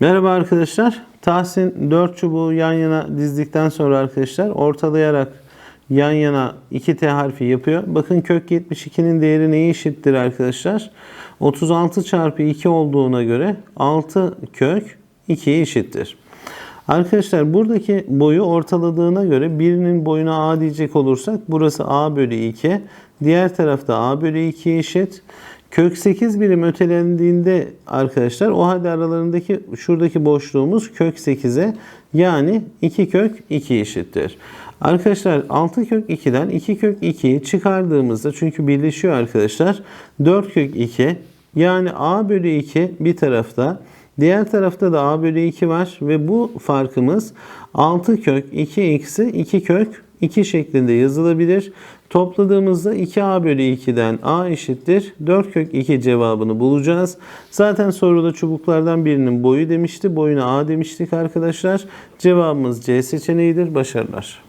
Merhaba arkadaşlar. Tahsin 4 çubuğu yan yana dizdikten sonra arkadaşlar ortalayarak yan yana 2T harfi yapıyor. Bakın kök 72'nin değeri neye eşittir arkadaşlar? 36 çarpı 2 olduğuna göre 6 kök 2'ye eşittir. Arkadaşlar buradaki boyu ortaladığına göre birinin boyuna A diyecek olursak burası A bölü 2. Diğer tarafta A bölü 2 eşit. Kök 8 birim ötelendiğinde arkadaşlar o halde aralarındaki şuradaki boşluğumuz kök 8'e yani 2 kök 2 eşittir. Arkadaşlar 6 kök 2'den 2 kök 2'yi çıkardığımızda çünkü birleşiyor arkadaşlar 4 kök 2 yani A bölü 2 bir tarafta Diğer tarafta da a bölü 2 var ve bu farkımız 6 kök 2 eksi 2 kök 2 şeklinde yazılabilir. Topladığımızda 2a bölü 2'den a eşittir. 4 kök 2 cevabını bulacağız. Zaten soruda çubuklardan birinin boyu demişti. Boyuna a demiştik arkadaşlar. Cevabımız C seçeneğidir. Başarılar.